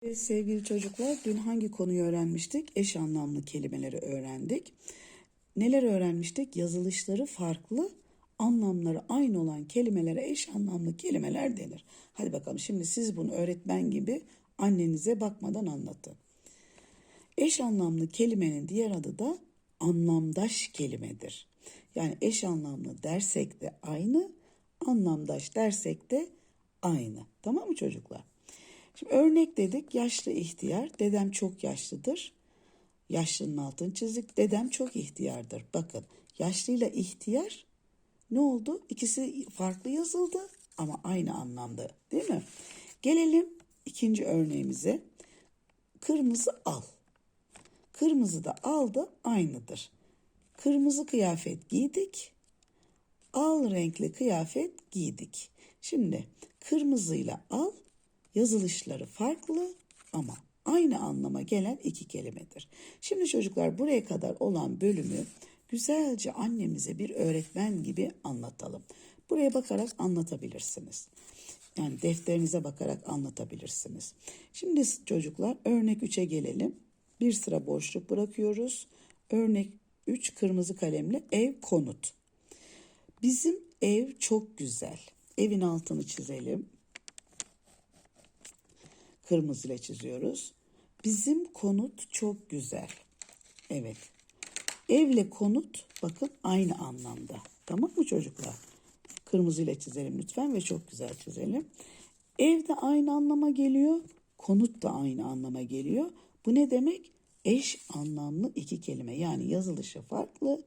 Sevgili çocuklar, dün hangi konuyu öğrenmiştik? Eş anlamlı kelimeleri öğrendik. Neler öğrenmiştik? Yazılışları farklı, anlamları aynı olan kelimelere eş anlamlı kelimeler denir. Hadi bakalım şimdi siz bunu öğretmen gibi annenize bakmadan anlatın. Eş anlamlı kelimenin diğer adı da anlamdaş kelimedir. Yani eş anlamlı dersek de aynı, anlamdaş dersek de aynı. Tamam mı çocuklar? Şimdi örnek dedik yaşlı ihtiyar. Dedem çok yaşlıdır. Yaşlının altını çizdik. Dedem çok ihtiyardır. Bakın yaşlıyla ihtiyar ne oldu? İkisi farklı yazıldı ama aynı anlamda değil mi? Gelelim ikinci örneğimize. Kırmızı al. Kırmızı da al da aynıdır. Kırmızı kıyafet giydik. Al renkli kıyafet giydik. Şimdi kırmızıyla al yazılışları farklı ama aynı anlama gelen iki kelimedir. Şimdi çocuklar buraya kadar olan bölümü güzelce annemize bir öğretmen gibi anlatalım. Buraya bakarak anlatabilirsiniz. Yani defterinize bakarak anlatabilirsiniz. Şimdi çocuklar örnek 3'e gelelim. Bir sıra boşluk bırakıyoruz. Örnek 3 kırmızı kalemle ev konut. Bizim ev çok güzel. Evin altını çizelim. Kırmızı ile çiziyoruz. Bizim konut çok güzel. Evet. Evle konut bakın aynı anlamda. Tamam mı çocuklar? Kırmızı ile çizelim lütfen ve çok güzel çizelim. Ev de aynı anlama geliyor. Konut da aynı anlama geliyor. Bu ne demek? Eş anlamlı iki kelime. Yani yazılışı farklı,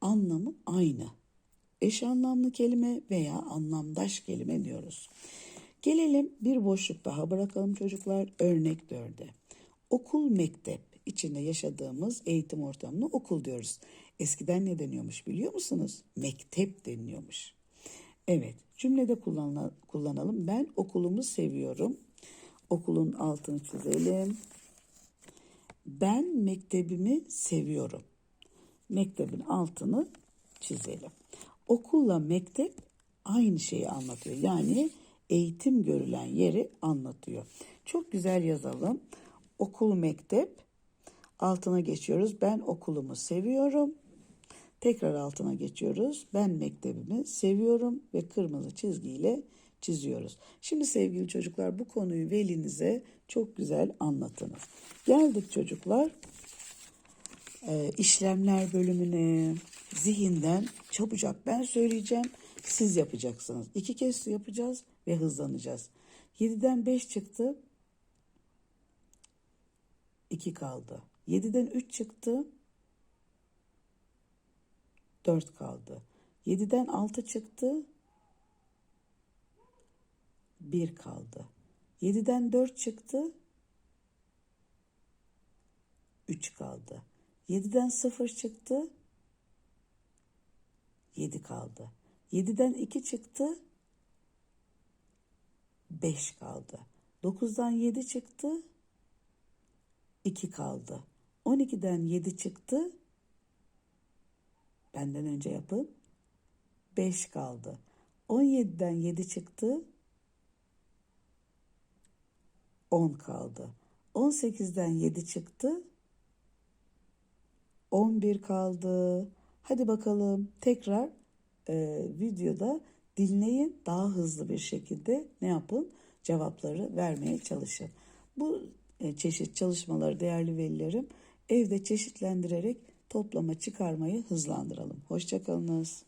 anlamı aynı. Eş anlamlı kelime veya anlamdaş kelime diyoruz. Gelelim bir boşluk daha bırakalım çocuklar. Örnek dörde. Okul mektep içinde yaşadığımız eğitim ortamını okul diyoruz. Eskiden ne deniyormuş biliyor musunuz? Mektep deniliyormuş. Evet cümlede kullanalım. Ben okulumu seviyorum. Okulun altını çizelim. Ben mektebimi seviyorum. Mektebin altını çizelim. Okulla mektep aynı şeyi anlatıyor. Yani eğitim görülen yeri anlatıyor. Çok güzel yazalım. Okul mektep altına geçiyoruz. Ben okulumu seviyorum. Tekrar altına geçiyoruz. Ben mektebimi seviyorum ve kırmızı çizgiyle çiziyoruz. Şimdi sevgili çocuklar bu konuyu velinize çok güzel anlatınız. Geldik çocuklar e, işlemler bölümüne zihinden çabucak ben söyleyeceğim siz yapacaksınız. İki kez yapacağız ve hızlanacağız. 7'den 5 çıktı 2 kaldı. 7'den 3 çıktı 4 kaldı. 7'den 6 çıktı 1 kaldı. 7'den 4 çıktı 3 kaldı. 7'den 0 çıktı 7 kaldı. 7'den 2 çıktı 5 kaldı. 9'dan 7 çıktı 2 kaldı. 12'den 7 çıktı benden önce yapın 5 kaldı. 17'den 7 çıktı 10 kaldı. 18'den 7 çıktı 11 kaldı. Hadi bakalım tekrar e, videoda dinleyin daha hızlı bir şekilde ne yapın cevapları vermeye çalışın. Bu e, çeşit çalışmaları değerli velilerim evde çeşitlendirerek toplama çıkarmayı hızlandıralım. Hoşçakalınız.